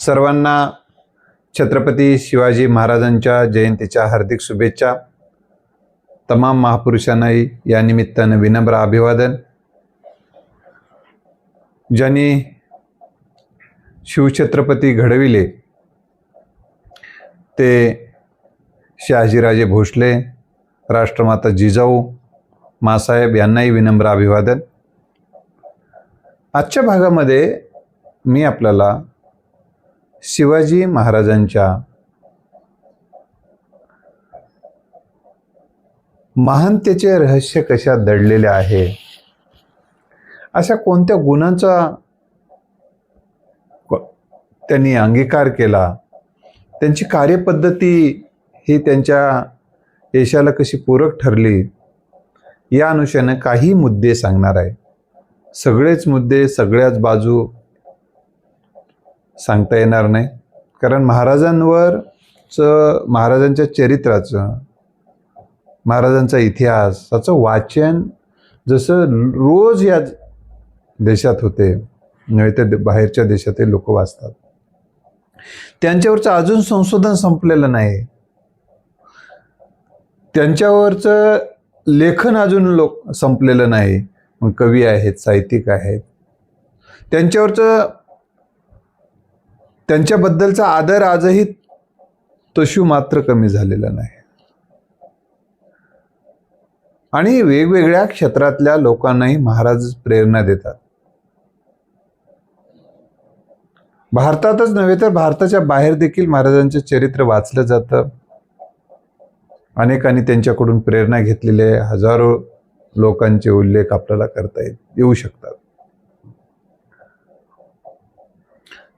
सर्वांना छत्रपती शिवाजी महाराजांच्या जयंतीच्या हार्दिक शुभेच्छा. तमाम महापुरुषांनाही या निमित्तानं विनम्र अभिवादन. ज्यांनी शिवछत्रपती घडविले ते शहाजीराजे भोसले राष्ट्रमाता जिजाऊ मासाहेब यांनाही विनम्र अभिवादन. आजच्या भागामध्ये मी आपल्याला शिवाजी महाराजांच्या महानतेचे रहस्य कशा दडलेले आहे? अशा कोणत्या गुणांचा त्यांनी अंगीकार केला? त्यांची कार्यपद्धती ही त्यांच्या यशाला कशी पूरक ठरली? या अनुषंगाने काही मुद्दे सांगणार आहे. सगळेच मुद्दे सगळ्याच बाजू सांगता येणार नाही. कारण महाराजांवरचं महाराजांच्या चरित्राचं महाराजांचा इतिहास त्याचं वाचन जसं रोज या देशात होते नव्हे तर बाहेरच्या देशातील लोक वाचतात. त्यांच्यावरचं अजून संशोधन संपलेलं नाही. त्यांच्यावरचं लेखन अजून लोक संपलेलं नाही. मग कवी आहेत साहित्यिक आहेत. त्यांच्यावरचं त्यांच्याबद्दलचा आदर आजही तशू मात्र कमी झालेला नाही. आणि वेगवेगळ्या क्षेत्रातल्या लोकांनाही महाराज प्रेरणा देतात. भारतातच नव्हे तर भारताच्या बाहेर देखील महाराजांचे चरित्र वाचलं जातं. अनेकांनी त्यांच्याकडून प्रेरणा घेतलेले हजारो लोकांचे उल्लेख आपल्याला करता येत येऊ शकतात.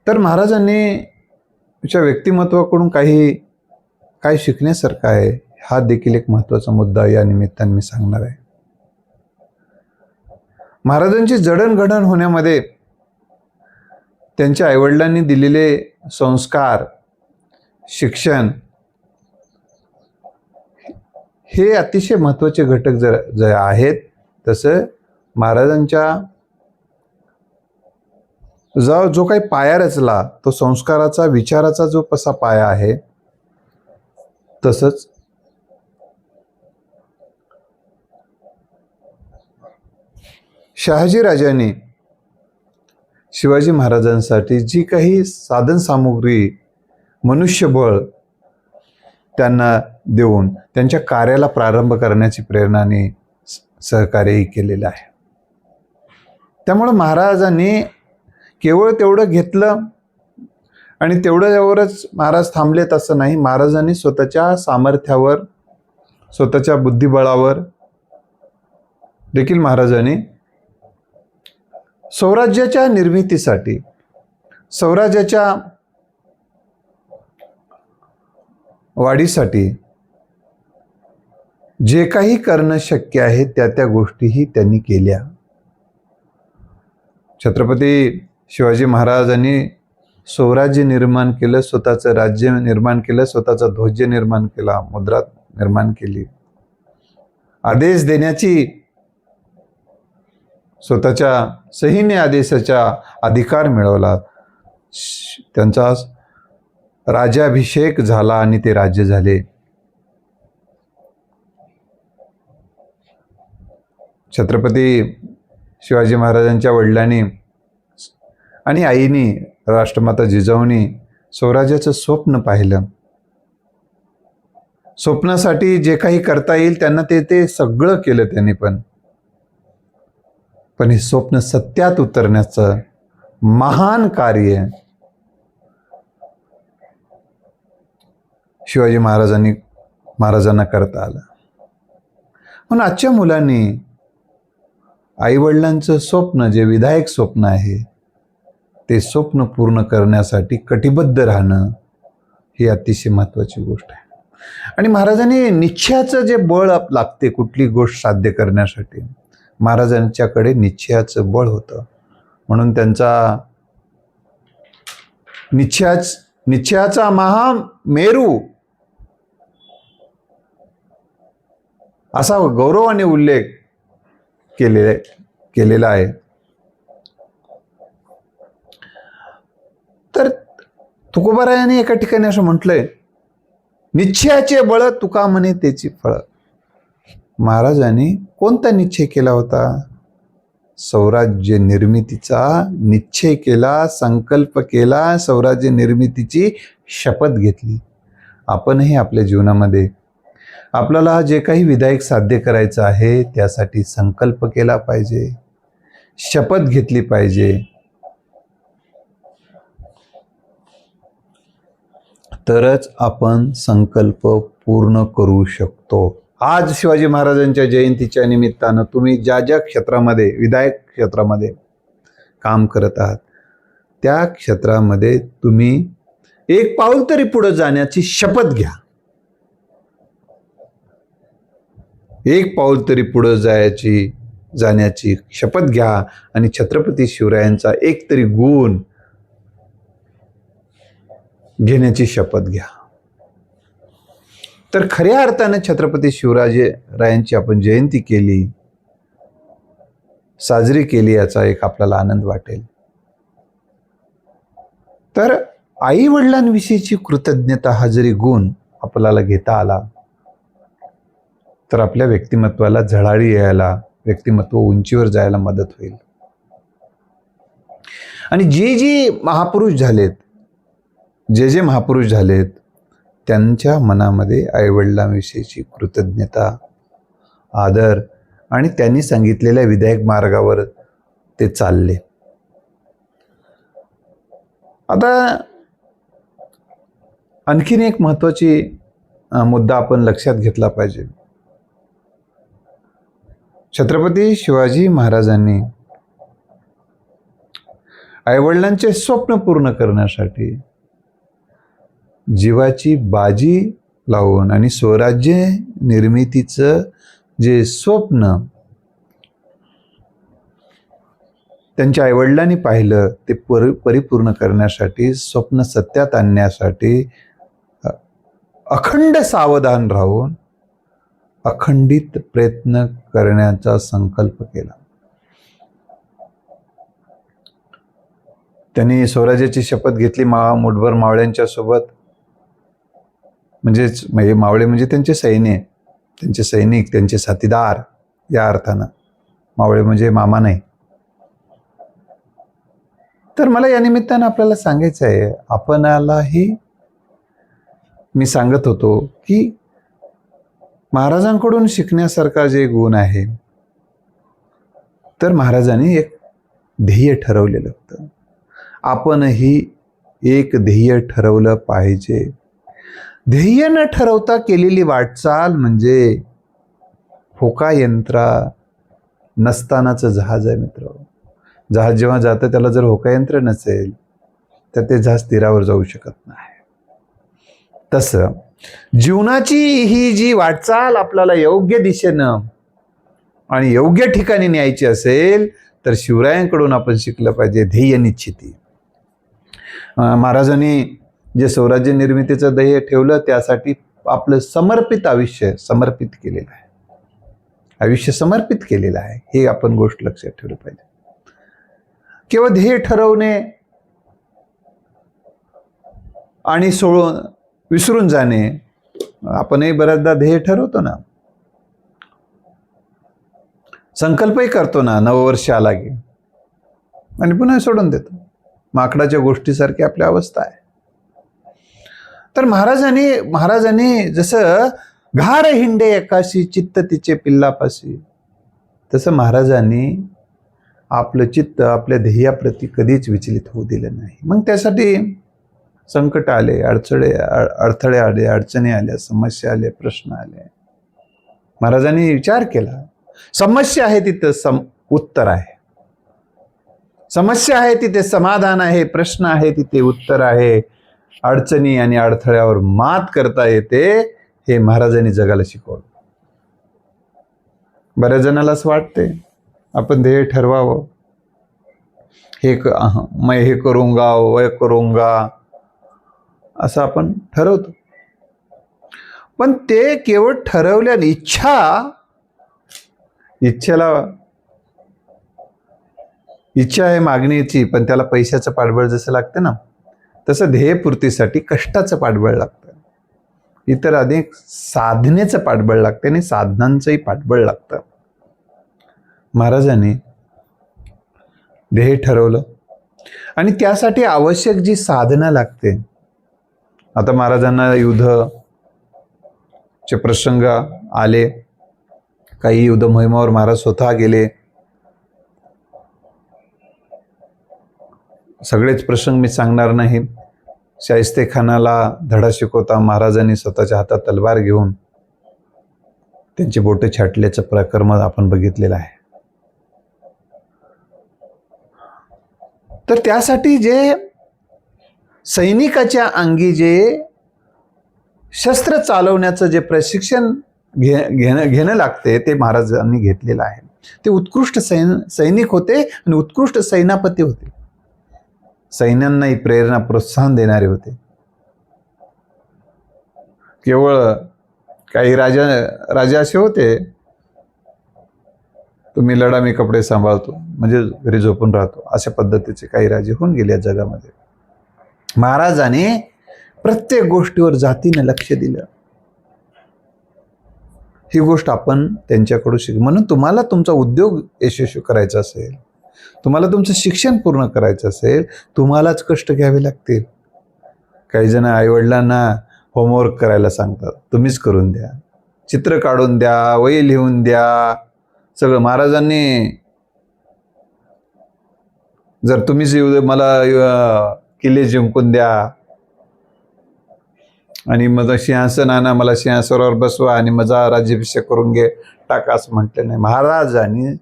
तर महाराजांनी च्या व्यक्तिमत्वाकडून काही काय शिकण्यासारखं आहे. हा देखील एक महत्त्वाचा मुद्दा या निमित्ताने मी सांगणार आहे. महाराजांची जडणघडण होण्यामध्ये त्यांच्या आईवडिलांनी दिलेले संस्कार शिक्षण हे अतिशय महत्त्वाचे घटक जर ज आहेत तसं महाराजांच्या जो जो काही पाया रचला तो संस्काराचा विचाराचा जो कसा पाया आहे तसंच शहाजी राजांनी शिवाजी महाराजांसाठी जी काही साधन सामुग्री मनुष्यबळ त्यांना देऊन त्यांच्या कार्याला प्रारंभ करण्याची प्रेरणाने सहकार्यही केलेलं आहे. त्यामुळं महाराजांनी केवळ तेवढं घेतलं आणि तेवढ्यावरच महाराज थांबलेत असं नाही. महाराजांनी स्वतःच्या सामर्थ्यावर स्वतःच्या बुद्धिबळावर देखील महाराजांनी स्वराज्याच्या निर्मितीसाठी स्वराज्याच्या वाढीसाठी जे काही करणं शक्य आहे त्या त्या गोष्टीही त्यांनी केल्या. छत्रपती शिवाजी महाराजांनी स्वराज्य निर्माण केलं स्वतःचं राज्य निर्माण केलं स्वतःचा ध्वज निर्माण केला मुद्रा निर्माण केली. आदेश देण्याची स्वतःच्या सहीने आदेशाचा अधिकार मिळवला. त्यांचा राजाभिषेक झाला आणि ते राज्य झाले. छत्रपती शिवाजी महाराजांच्या वडिलांनी आणि आईनी राष्ट्रमाता जिजाऊने स्वराज्याचं स्वप्न पाहिलं. स्वप्नासाठी जे काही करता येईल त्यांना ते ते सगळं केलं त्यांनी पण. पण हे स्वप्न सत्यात उतरण्याचं महान कार्य शिवाजी महाराजांनी महाराजांना करता आलं. म्हणून आजच्या मुलांनी आईवडिलांचं स्वप्न जे विधायक स्वप्न आहे ते स्वप्न पूर्ण करण्यासाठी कटिबद्ध राहणं ही अतिशय महत्त्वाची गोष्ट आहे. आणि महाराजांनी निश्चयाचं जे बळ लागते कुठली गोष्ट साध्य करण्यासाठी महाराजांच्याकडे निश्चयाचं बळ होतं. म्हणून त्यांचा निश्चयाच निश्चयाचा महा मेरू असा गौरवाने उल्लेख केले केलेला आहे तर तुकोबारायाने एका ठिकाणी असं म्हटलंय निश्चयाचे बळ तुका म्हणे त्याची फळ. महाराजांनी कोणता निश्चय केला होता? स्वराज्य निर्मितीचा निश्चय केला संकल्प केला स्वराज्य निर्मितीची शपथ घेतली. आपणही आपल्या जीवनामध्ये आपल्याला जे काही विधायक साध्य करायचं आहे त्यासाठी संकल्प केला पाहिजे शपथ घेतली पाहिजे. तरच आपण संकल्प पूर्ण करू शकतो. आज शिवाजी महाराजांच्या जयंतीच्या निमित्तानं तुम्ही ज्या ज्या क्षेत्रामध्ये विधायक क्षेत्रामध्ये काम करत आहात त्या क्षेत्रामध्ये तुम्ही एक पाऊल तरी पुढे जाण्याची शपथ घ्या. एक पाऊल तरी पुढे जायची जाण्याची शपथ घ्या आणि छत्रपती शिवरायांचा एक तरी गुण घेण्याची शपथ घ्या. तर खऱ्या अर्थानं छत्रपती शिवराजे रायांची आपण जयंती केली साजरी केली याचा एक आपल्याला आनंद वाटेल. तर आई वडिलांविषयीची कृतज्ञता हा जरी गुण आपल्याला घेता आला तर आपल्या व्यक्तिमत्वाला झळाळी यायला व्यक्तिमत्व उंचीवर जायला मदत होईल. आणि जे जे महापुरुष झालेत जे जे महापुरुष झालेत त्यांच्या मनामध्ये आईवडिलांविषयीची कृतज्ञता आदर आणि त्यांनी सांगितलेल्या विधायक मार्गावर ते चालले. आता आणखीन एक महत्त्वाची मुद्दा आपण लक्षात घेतला पाहिजे. छत्रपती शिवाजी महाराजांनी आईवडिलांचे स्वप्न पूर्ण करण्यासाठी जीवाची बाजी लावून आणि स्वराज्य निर्मितीचं जे स्वप्न त्यांच्या आईवडिलांनी पाहिलं ते परि परिपूर्ण करण्यासाठी स्वप्न सत्यात आणण्यासाठी अखंड सावधान राहून अखंडित प्रयत्न करण्याचा संकल्प केला. त्यांनी स्वराज्याची शपथ घेतली मा मुठभर मावळ्यांच्या सोबत. म्हणजेच म्हणजे मावळे म्हणजे त्यांचे सैन्य त्यांचे सैनिक त्यांचे साथीदार या अर्थानं. मावळे म्हणजे मामा नाही. तर मला या निमित्तानं आपल्याला सांगायचं आहे आपणालाही मी सांगत होतो की महाराजांकडून शिकण्यासारखा जे गुण आहे तर महाराजांनी एक ध्येय ठरवलेलं होतं. आपणही एक ध्येय ठरवलं पाहिजे. ध्येय न ठरवता केलेली वाटचाल म्हणजे फोका यंत्रा नसतानाचं जहाज आहे मित्र. जहाज जेव्हा जातं त्याला जर होका यंत्र नसेल तर ते जहाज तीरावर जाऊ शकत नाही. तसं जीवनाची ही जी वाटचाल आपल्याला योग्य दिशेनं आणि योग्य ठिकाणी न्यायची असेल तर शिवरायांकडून आपण शिकलं पाहिजे ध्येय निश्चिती. महाराजांनी जे स्वराज्य निर्मितीचं ध्येय ठेवलं त्यासाठी आपलं समर्पित आयुष्य समर्पित केलेलं आहे. आयुष्य समर्पित केलेलं आहे हे आपण गोष्ट लक्षात ठेवलं पाहिजे. केवळ ध्येय ठरवणे आणि सोडून विसरून जाणे आपणही बऱ्याचदा ध्येय ठरवतो ना. संकल्पही करतो ना नववर्ष आला की. आणि पुन्हा सोडून देतो. माकडाच्या गोष्टीसारखी आपली अवस्था आहे. तर महाराजांनी महाराजांनी जसं घार हिंडे एकाशी चित्त तिचे पिल्लापाशी तसं महाराजांनी आपलं चित्त आपल्या ध्येयाप्रती कधीच विचलित होऊ दिलं नाही. मग त्यासाठी संकट आले अडचळे अडथळे आले अडचणी आल्या समस्या आल्या प्रश्न आले. महाराजांनी विचार केला समस्या आहे तिथं सम उत्तर आहे. समस्या आहे तिथे समाधान आहे प्रश्न आहे तिथे उत्तर आहे. अडचणी आणि अडथळ्यावर मात करता येते हे महाराजांनी जगाला शिकवलं. बऱ्याच जणाला असं वाटते आपण ध्येय ठरवावं. हे क मै हे करूंगा वय करूंगा असं आपण ठरवतो. पण ते केवळ ठरवल्याने इच्छा इच्छेला इच्छा आहे मागणीची पण त्याला पैशाचं पाठबळ जसं लागते ना तसं ध्येयपूर्तीसाठी कष्टाचं पाठबळ लागतं. इतर अनेक साधनेचं पाठबळ लागते आणि साधनांचंही पाठबळ लागतं. महाराजांनी ध्येय ठरवलं. आणि त्यासाठी आवश्यक जी साधना लागते. आता महाराजांना युद्ध चे प्रसंग आले. काही युद्ध मोहिमावर महाराज स्वतः गेले. सगळेच प्रसंग मी सांगणार नाही. शाहिस्ते खानाला धडा शिकवता महाराजांनी स्वतःच्या हातात तलवार घेऊन त्यांची बोटे छाटल्याचं प्रकर्म आपण बघितलेलं आहे. तर त्यासाठी जे सैनिकाच्या अंगी जे शस्त्र चालवण्याचं जे प्रशिक्षण घे घेणं घेणं लागते ते महाराजांनी घेतलेलं आहे. ते उत्कृष्ट सैन सैनिक होते आणि उत्कृष्ट सैनापती होते. सैन्यांनाही प्रेरणा प्रोत्साहन देणारे होते. केवळ काही राजा राजा असे होते तुम्ही लढा मी कपडे सांभाळतो म्हणजे घरी झोपून राहतो अशा पद्धतीचे काही राजे होऊन गेले या जगामध्ये. महाराजाने प्रत्येक गोष्टीवर जातीने लक्ष दिलं. ही गोष्ट आपण त्यांच्याकडून शिक म्हणून तुम्हाला तुमचा उद्योग यशस्वी करायचा असेल. तुम्हाला तुमचं शिक्षण पूर्ण करायचं असेल तुम्हालाच कष्ट घ्यावे लागतील. काही जण आईवडिलांना होमवर्क करायला सांगतात तुम्हीच करून द्या. चित्र काढून द्या वही लिहून द्या. सगळं महाराजांनी जर तुम्हीच येऊ दे, मला किल्ले जिंकून द्या. आणि मग सिंहासन आणा मला सिंहासनावर बसवा आणि माझा राज्याभिषेक करून घे. टाका असं म्हटलं नाही. महाराजांनी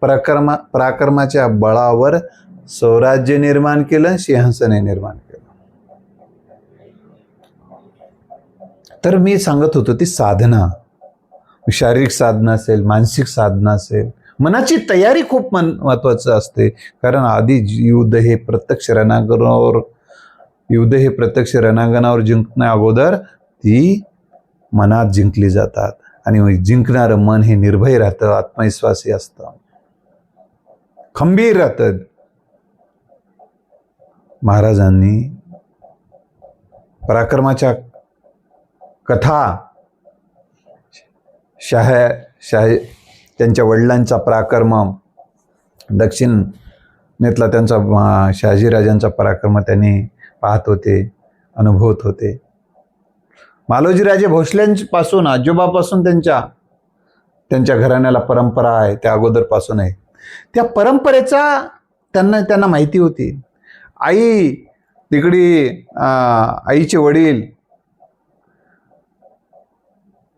पराक्रमा पराक्रमाच्या बळावर स्वराज्य निर्माण केलं सिंहासने निर्माण केलं. तर मी सांगत होतो ती साधना शारीरिक साधना असेल मानसिक साधना असेल मनाची तयारी खूप मन महत्वाचं असते. कारण आधी युद्ध हे प्रत्यक्ष रणांगणावर युद्ध हे प्रत्यक्ष रणांगणावर जिंकण्या अगोदर ती मनात जिंकली जातात. आणि जिंकणारं मन हे निर्भय राहतं आत्मविश्वासी असतं. खंबीर राहतात. महाराजांनी पराक्रमाच्या कथा शाह शाह त्यांच्या वडिलांचा पराक्रम दक्षिण नेतला त्यांचा शहाजीराजांचा पराक्रम त्यांनी पाहत होते अनुभवत होते. मालोजीराजे भोसल्यांपासून आजोबापासून त्यांच्या त्यांच्या घराण्याला परंपरा आहे त्या अगोदरपासून आहे. त्या परंपरेचा त्यांना त्यांना माहिती होती. आई तिकडी आईचे वडील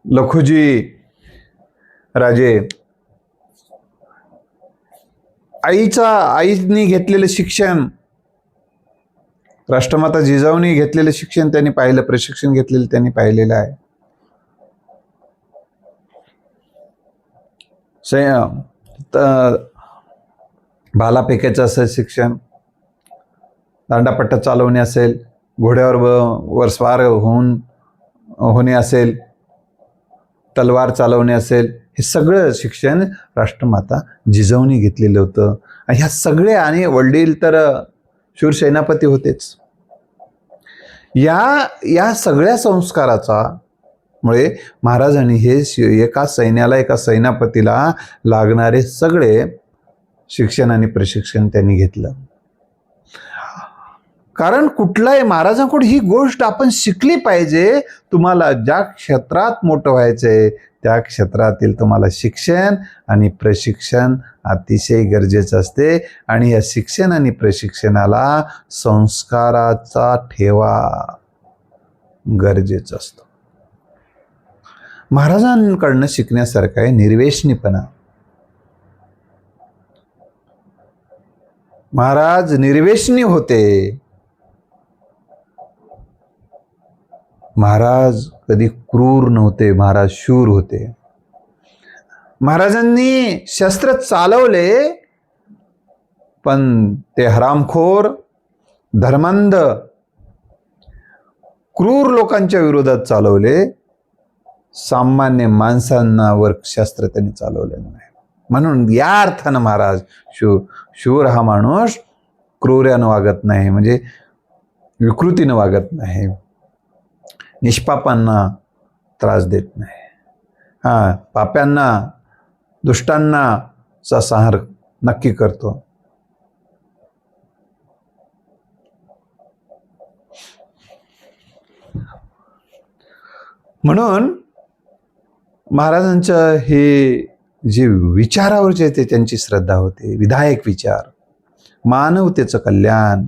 लखुजी राजे आईचा आईनी घेतलेलं शिक्षण राष्ट्रमाता जिजाऊनी घेतलेलं शिक्षण त्यांनी पाहिलं प्रशिक्षण घेतलेलं त्यांनी पाहिलेलं आहे. सं- भाला फेकायचं असेल शिक्षण दांडापट्टा चालवणे असेल घोड्यावर व- वर स्वार होऊन होणे असेल तलवार चालवणे असेल हे सगळं शिक्षण राष्ट्रमाता जिजवणी घेतलेलं होतं. आणि ह्या सगळ्या आणि वडील तर शूर सेनापती होतेच. या या सगळ्या संस्काराचा मुळे महाराजांनी हे एका सैन्याला एका सैनापतीला लागणारे सगळे शिक्षण आणि प्रशिक्षण त्यांनी घेतलं. कारण कुठलाही महाराजांकडून ही गोष्ट आपण शिकली पाहिजे तुम्हाला ज्या क्षेत्रात मोठं व्हायचं आहे त्या क्षेत्रातील तुम्हाला शिक्षण आणि प्रशिक्षण अतिशय गरजेचं असते. आणि या शिक्षण आणि प्रशिक्षणाला संस्काराचा ठेवा गरजेचं असतं. महाराजांकडनं शिकण्यासारखं आहे निर्वेशनीपणा. महाराज निर्वेशनी होते. महाराज कधी क्रूर नव्हते महाराज शूर होते. महाराजांनी शस्त्र चालवले पण ते हरामखोर धर्मांध क्रूर लोकांच्या विरोधात चालवले. सामान्य माणसांनावर शस्त्र त्यांनी चालवले नाही. म्हणून या अर्थानं महाराज शूर शूर हा माणूस क्रूर्यानं वागत नाही म्हणजे विकृतीनं वागत नाही. निष्पापांना त्रास देत नाही. हां पाप्यांना दुष्टांना चा संहार नक्की करतो. म्हणून महाराजांचं हे जे विचारावर जे ते त्यांची श्रद्धा होते विधायक विचार मानवतेचं कल्याण.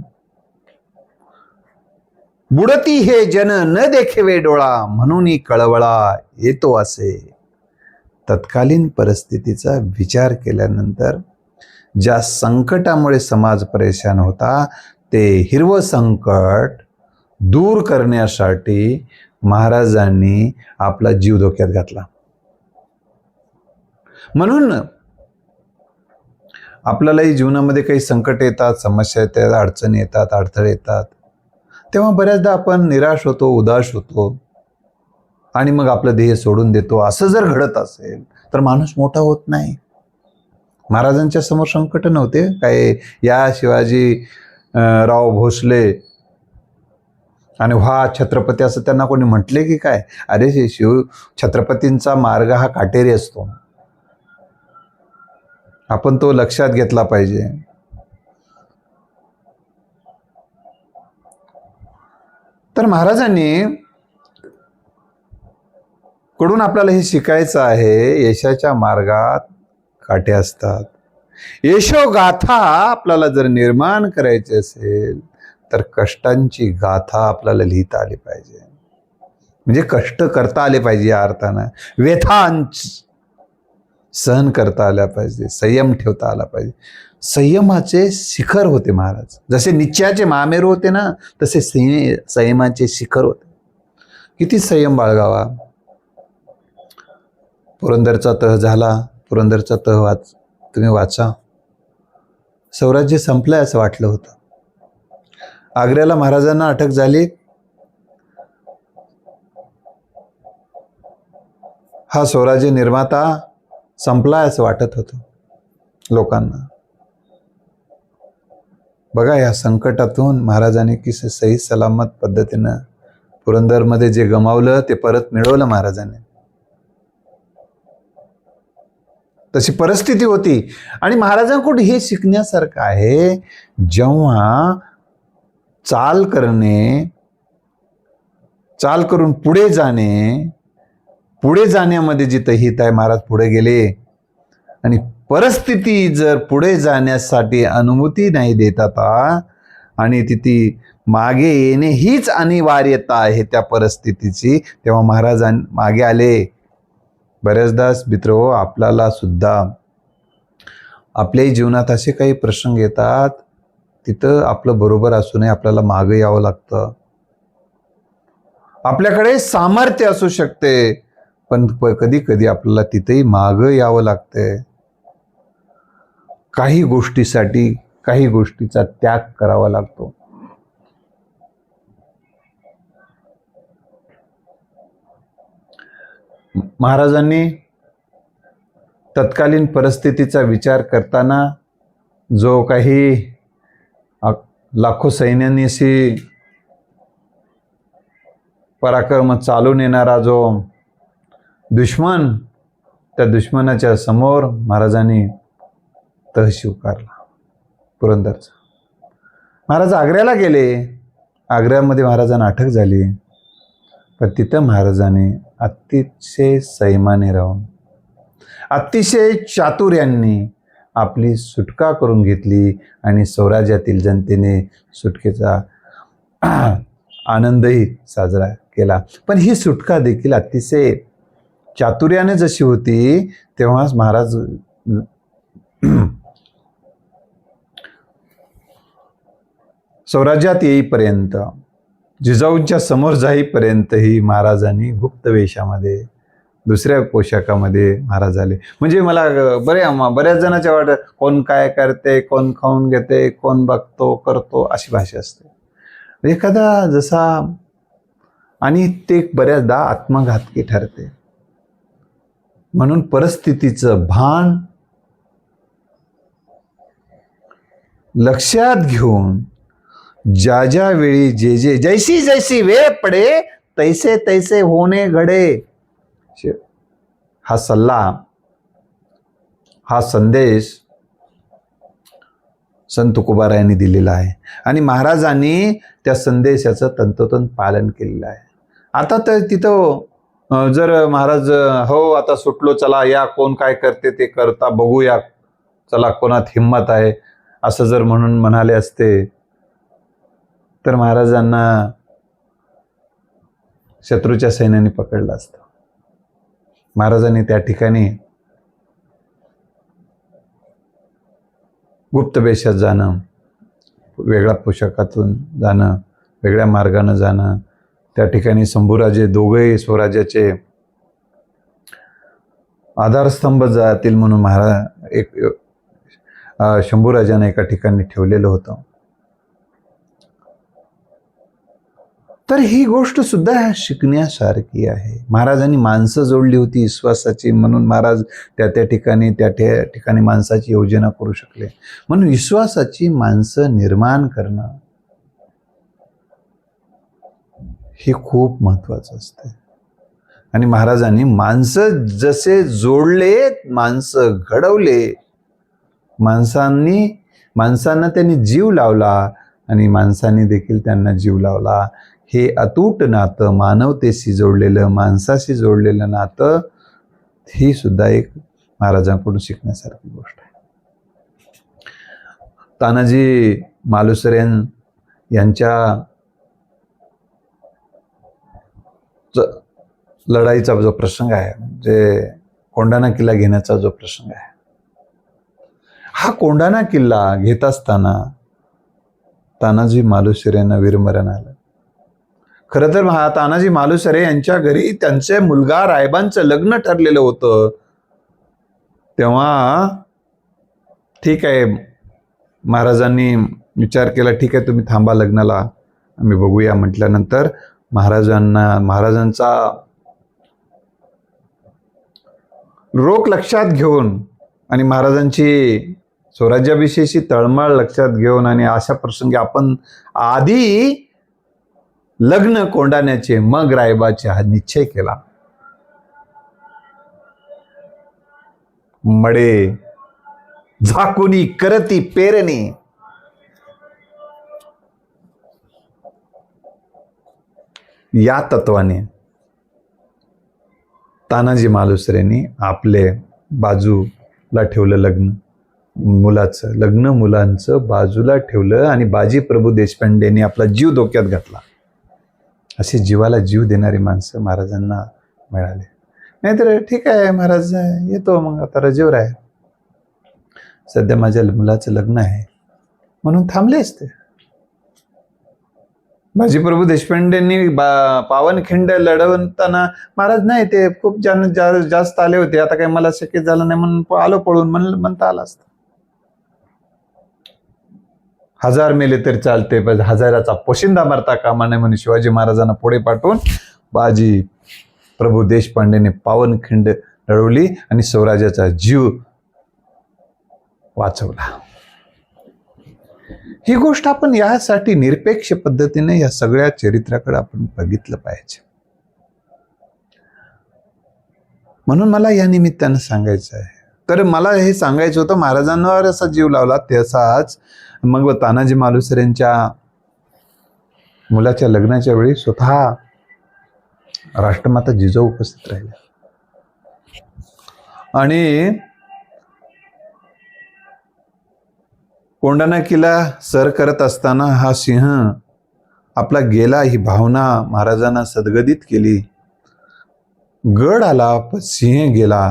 बुडती हे जन न देखेवे डोळा म्हणून कळवळा येतो असे. तत्कालीन परिस्थितीचा विचार केल्यानंतर ज्या संकटामुळे समाज परेशान होता ते हिरवं संकट दूर करण्यासाठी महाराजांनी आपला जीव धोक्यात घातला. म्हणून आपल्यालाही जीवनामध्ये काही संकट येतात समस्या येतात अडचणी येतात अडथळे येतात. तेव्हा बऱ्याचदा आपण निराश होतो उदास होतो आणि मग आपलं ध्येय सोडून देतो. असं जर घडत असेल तर माणूस मोठा होत नाही. महाराजांच्या समोर संकट नव्हते. काय या शिवाजी राव भोसले आणि व्हा छत्रपती असं त्यांना कोणी म्हटले की काय? अरे शिव छत्रपतींचा मार्ग हा काटेरी असतो. आपण तो लक्षात घेतला पाहिजे. तर महाराजांनी कडून आपल्याला हे शिकायचं आहे यशाच्या मार्गात काटे असतात. यशोगाथा आपल्याला जर निर्माण करायची असेल तर कष्टांची गाथा आपल्याला लिहिता आली पाहिजे. म्हणजे कष्ट करता आले पाहिजे या अर्थानं. व्यथांच. सहन करता आल्या पाहिजे संयम ठेवता आला पाहिजे. संयमाचे शिखर होते महाराज. जसे निश्चयाचे मामेर होते ना तसे संय संयमाचे शिखर होते. किती संयम बाळगावा. पुरंदरचा तह झाला पुरंदरचा तह वाच तुम्ही वाचा. स्वराज्य संपलंय असं वाटलं होतं. आग्र्याला महाराजांना अटक झाली. हा स्वराज्य निर्माता संपलाय असं वाटत होतं लोकांना. बघा या संकटातून महाराजांनी किस सही सलामत पद्धतीनं पुरंदरमध्ये जे गमावलं ते परत मिळवलं महाराजांनी. तशी परिस्थिती होती. आणि महाराजांकडून हे शिकण्यासारखं आहे जेव्हा चाल करणे चाल करून पुढे जाणे पुढे जाण्यामध्ये जिथं हित आहे महाराज पुढे गेले. आणि परिस्थिती जर पुढे जाण्यासाठी अनुमती नाही देत आता आणि तिथे मागे येणे हीच अनिवार्यता आहे त्या परिस्थितीची तेव्हा महाराजां मागे आले. बऱ्याचदा मित्र आपल्याला सुद्धा आपल्याही जीवनात असे काही प्रसंग येतात तिथं आपलं बरोबर असूनही आपल्याला मागं यावं लागतं. आपल्याकडे सामर्थ्य असू शकते. पण कधी कधी आपल्याला तिथेही मागं यावं लागतंय. काही गोष्टीसाठी काही गोष्टीचा त्याग करावा लागतो. महाराजांनी तत्कालीन परिस्थितीचा विचार करताना जो काही लाखो सैन्यांनीशी पराक्रम चालून येणारा जो दुश्मन त्या दुश्मनाच्या समोर महाराजांनी तह स्वीकारला पुरंदरचा. महाराज आग्र्याला गेले. आग्र्यामध्ये महाराजांना अटक झाली. पण तिथं महाराजांनी अतिशय सैमाने राहून अतिशय चातुर्यांनी आपली सुटका करून घेतली आणि स्वराज्यातील जनतेने सुटकेचा आनंदही साजरा केला. पण ही सुटका देखील अतिशय चातुर्याने जशी होती तेव्हाच महाराज स्वराज्यात येईपर्यंत जिजाऊंच्या समोर जाईपर्यंतही महाराजांनी गुप्त वेशामध्ये दुसऱ्या पोशाखामध्ये महाराज आले. म्हणजे मला बरे बऱ्याच जणांच्या वाट कोण काय करते कोण खाऊन घेते कोण बघतो करतो अशी भाषा असते. एखादा जसा आणि ते बऱ्याचदा आत्मघातकी ठरते. म्हणून परिस्थितीचं भान लक्षात घेऊन ज्या ज्या वेळी जे जे जैसी जैसी वेळ पडे तैसे तैसे होणे घडे. हा सल्ला हा संदेश संत तुकोबारा यांनी दिलेला आहे. आणि महाराजांनी त्या संदेशाचं तंतोतंत पालन केलेलं आहे. आता तर तिथं जर महाराज हो आता सुटलो चला या कोण काय करते ते करता बघूया. चला कोणात हिंमत आहे असं जर म्हणून म्हणाले असते तर महाराजांना शत्रूच्या सैन्याने पकडलं असतं. महाराजांनी त्या ठिकाणी गुप्त वेशात जाणं वेगळ्या पोशाखातून जाणं वेगळ्या मार्गानं जाणं त्या ठिकाणी शंभूराजे दोघेही स्वराज्याचे आधारस्तंभ जातील म्हणून महाराज एक शंभूराजाने एका ठिकाणी ठेवलेलं होतं. तर ही गोष्ट सुद्धा शिकण्यासारखी आहे. महाराजांनी माणसं जोडली होती विश्वासाची म्हणून महाराज त्या त्या ठिकाणी त्या त्या ठिकाणी माणसाची योजना करू शकले. म्हणून विश्वासाची माणसं निर्माण करणं हे खूप महत्त्वाचं असतं आणि महाराजांनी माणसं जसे जोडले माणसं घडवले माणसांनी माणसांना त्यांनी जीव लावला आणि माणसांनी देखील त्यांना जीव लावला. हे अतूट नातं मानवतेशी जोडलेलं माणसाशी जोडलेलं नातं ही सुद्धा एक महाराजांकडून शिकण्यासारखी गोष्ट आहे. तानाजी मालुसरेन यांच्या ज- लढाईचा जो प्रसंग आहे म्हणजे कोंडाणा किल्ला घेण्याचा जो प्रसंग आहे हा कोंडाणा किल्ला घेत असताना तानाजी मालुसरे यांना वीरमरण आलं. खरं तर हा तानाजी मालुसरे यांच्या घरी त्यांचे मुलगा रायबांचं लग्न ठरलेलं होतं. तेव्हा ठीक आहे महाराजांनी विचार केला ठीक आहे तुम्ही थांबा लग्नाला आम्ही बघूया म्हटल्यानंतर महाराजांना महाराजांचा रोख लक्षात घेऊन आणि महाराजांची स्वराज्याविषयीची तळमळ लक्षात घेऊन आणि अशा प्रसंगी आपण आधी लग्न कोंडाण्याचे मग रायबाचे हा निश्चय केला. मडे झाकुनी करती पेरणी. या तत्वाने तानाजी मालुसरेंनी आपले बाजूला ठेवलं लग्न. मुलाचं लग्न मुलांचं बाजूला ठेवलं आणि बाजी प्रभू देशपांडेंनी आपला जीव धोक्यात घातला. असे जीवाला जीव देणारी माणसं महाराजांना मिळाले. नाहीतर ठीक आहे महाराज येतो मग आता रजेवर आहे. सध्या माझ्या मुलाचं लग्न आहे. म्हणून थांबले असते. बाजीप्रभू देशपांडेंनी बा पावनखिंड लढवताना महाराज नाही ते खूप जान जा- जास्त आले होते. आता काही मला शक्य झालं नाही म्हणून आलो पळून म्हणलं म्हणता आलं असतं. हजार मेले तरी चालते पण हजाराचा पोशिंदा मारता कामा नये म्हणून शिवाजी महाराजांना पुढे पाठवून बाजी प्रभू देशपांडेने पावनखिंड लढवली आणि स्वराज्याचा जीव वाचवला. ही गोष्ट आपण यासाठी निरपेक्ष पद्धतीने या सगळ्या चरित्राकडे आपण बघितलं पाहिजे. म्हणून मला या निमित्तानं सांगायचं आहे. तर मला हे सांगायचं होतं महाराजांवर असा जीव लावला तसाच मग तानाजी मालुसरेंच्या मुलाच्या लग्नाच्या वेळी स्वतः राष्ट्रमाता जिजाऊ उपस्थित राहिल्या. आणि कोंडाणा किल्ला सर करत असताना हा सिंह आपला गेला ही भावना महाराजांना सदगदित केली. गड आला पण सिंह गेला.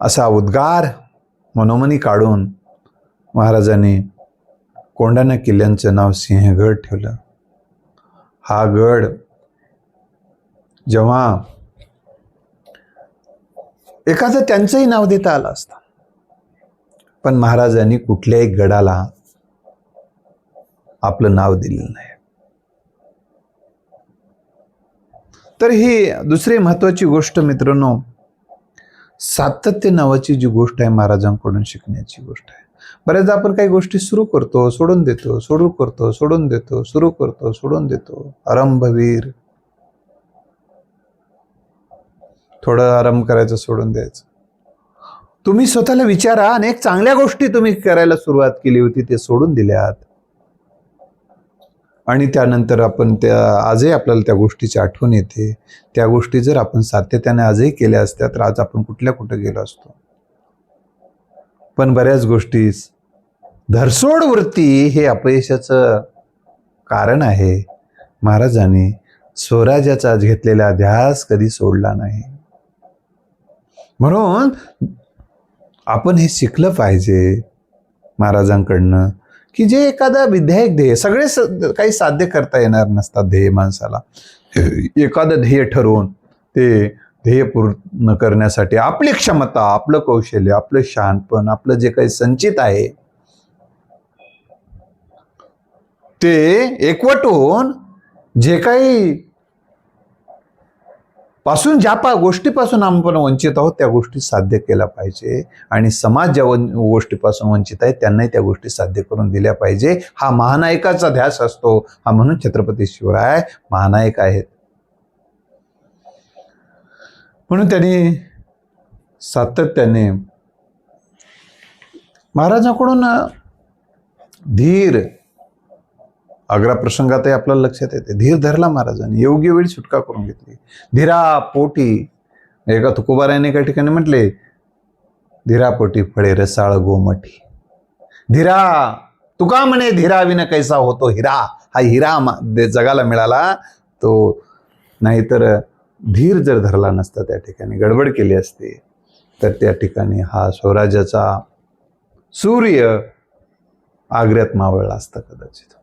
असा उद्गार मनोमनी काढून महाराजांनी कोंडाणा किल्ल्यांचं नाव सिंहगड ठेवलं. हा गड जेव्हा एखादं त्यांचंही नाव देता आलं असतं. पण महाराजांनी कुठल्याही गडाला आपलं नाव दिलेलं नाही. तर ही दुसरी महत्वाची गोष्ट मित्रांनो सातत्य नावाची जी गोष्ट आहे महाराजांकडून शिकण्याची गोष्ट आहे. बऱ्याचदा आपण काही गोष्टी सुरू करतो सोडून देतो सुरू करतो सोडून देतो सुरू करतो सोडून देतो. आरंभवीर. थोडं आराम करायचं सोडून द्यायचं. तुम्ही स्वतःला विचारा अनेक चांगल्या गोष्टी तुम्ही करायला सुरुवात केली होती ते सोडून दिल्यात. आणि त्यानंतर आपण त्या आजही आपल्याला त्या गोष्टीची आठवण येते. त्या गोष्टी जर आपण सातत्याने आजही केल्या असत्या तर आज आपण कुठल्या कुठं गेलो असतो? पण बऱ्याच गोष्टी धरसोड वृत्ती हे अपयशाचं कारण आहे. महाराजांनी स्वराज्याचा आज घेतलेला ध्यास कधी सोडला नाही. म्हणून आपण हे शिकलं पाहिजे महाराजांकडनं की जे एखादा विधायक ध्येय सगळे स काही साध्य करता येणार नसतात ध्येय माणसाला. एखादं ध्येय ठरवून ते ध्येय पूर्ण करण्यासाठी आपली क्षमता आपलं कौशल्य आपलं शहाणपण आपलं जे काही संचित आहे ते एकवट होऊन जे काही पासून ज्या पा गोष्टीपासून आपण वंचित आहोत त्या गोष्टी साध्य केल्या पाहिजे. आणि समाज ज्या वन गोष्टीपासून वंचित आहे त्यांनाही त्या गोष्टी साध्य करून दिल्या पाहिजे. हा महानायकाचा ध्यास असतो हा म्हणून छत्रपती शिवराय महानायक आहेत. म्हणून त्यांनी सातत्याने महाराजांकडून धीर आग्रा प्रसंगातही आपल्याला लक्षात येते. धीर धरला महाराजांनी. योग्य वेळी सुटका करून घेतली. धीरा पोटी. एका तुकोबाराने एका ठिकाणी म्हटले धीरा पोटी फळे रसाळ गोमठी. धीरा तुका म्हणे धीरा विन कैसा होतो हिरा? हा हिरा जगाला मिळाला. तो नाहीतर धीर जर धरला नसता त्या ठिकाणी गडबड केली असती तर त्या ठिकाणी हा स्वराज्याचा सूर्य आग्र्यात मावळला असता कदाचित.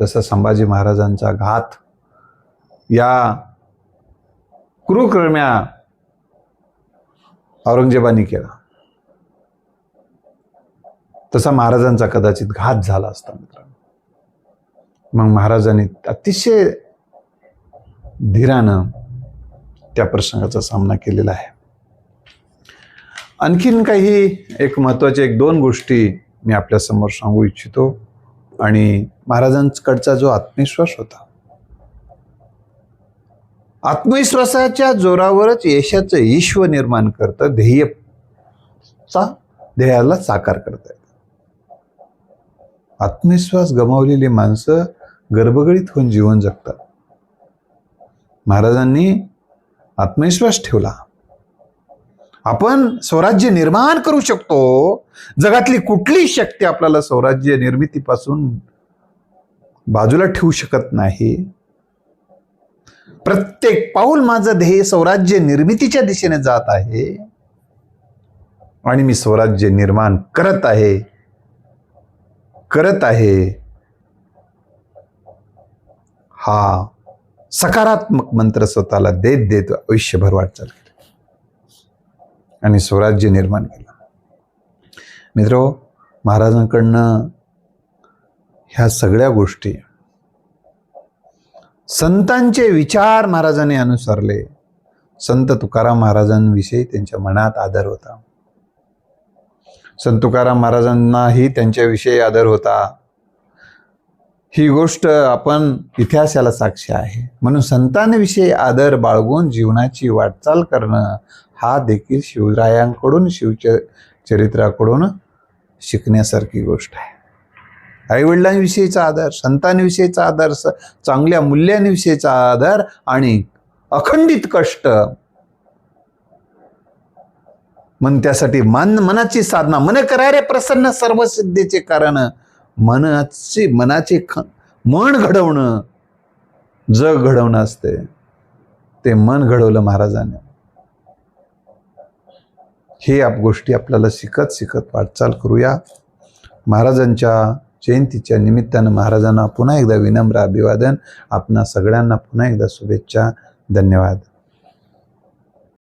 जसं संभाजी महाराजांचा घात या कुरुक्रम्या औरंगजेबाने केला. तसा महाराजांचा कदाचित घात झाला असता मित्रांनो. मग महाराजांनी अतिशय धीरानं त्या प्रसंगाचा सामना केलेला आहे. आणखीन काही एक महत्त्वाच्या एक दोन गोष्टी मी आपल्यासमोर सांगू इच्छितो. आणि महाराजांकडचा जो आत्मविश्वास होता आत्मविश्वासाच्या जोरावरच यशाचं ईश्व निर्माण करतं ध्येय चा ध्येयाला साकार करता येतं. आत्मविश्वास गमावलेली माणसं गर्भगळीत होऊन जीवन जगतात. महाराजांनी आत्मविश्वास ठेवला. आपण स्वराज्य निर्माण करू शकतो. जगातली कुठली शक्ती आपल्याला स्वराज्य निर्मितीपासून बाजूला ठेवू शकत नाही. प्रत्येक पाऊल माझं ध्येय स्वराज्य निर्मितीच्या दिशेने जात आहे. आणि मी स्वराज्य निर्माण करत आहे. करत आहे. हा सकारात्मक मंत्र स्वतःला देत देत आयुष्यभर वाटचाल. आणि स्वराज्य निर्माण केलं. मित्र महाराजांकडनं ह्या सगळ्या गोष्टी संतांचे विचार महाराजांनी अनुसरले. संत तुकाराम महाराजांविषयी त्यांच्या मनात आदर होता. संत तुकाराम महाराजांनाही त्यांच्याविषयी आदर होता. ही गोष्ट आपण इतिहासाला साक्षी आहे. म्हणून संतांविषयी आदर बाळगून जीवनाची वाटचाल करणं हा देखील शिवरायांकडून शिवच चरित्राकडून शिकण्यासारखी गोष्ट आहे. आईवडिलांविषयीचा आदर संतांविषयीचा आदर स चांगल्या मूल्यांविषयीचा आदर आणि अखंडित कष्ट. मन त्यासाठी मन मनाची साधना मन करारे प्रसन्न सर्व सिद्धीचे कारण मनाची मनाचे ख मन घडवणं जग घडवणं असते. ते मन घडवलं महाराजांनी. हे आप गोष्टी आपल्याला शिकत शिकत वाटचाल करूया. महाराजांच्या जयंतीच्या निमित्तानं महाराजांना पुन्हा एकदा विनम्र अभिवादन. आपणा सगळ्यांना पुन्हा एकदा शुभेच्छा. धन्यवाद.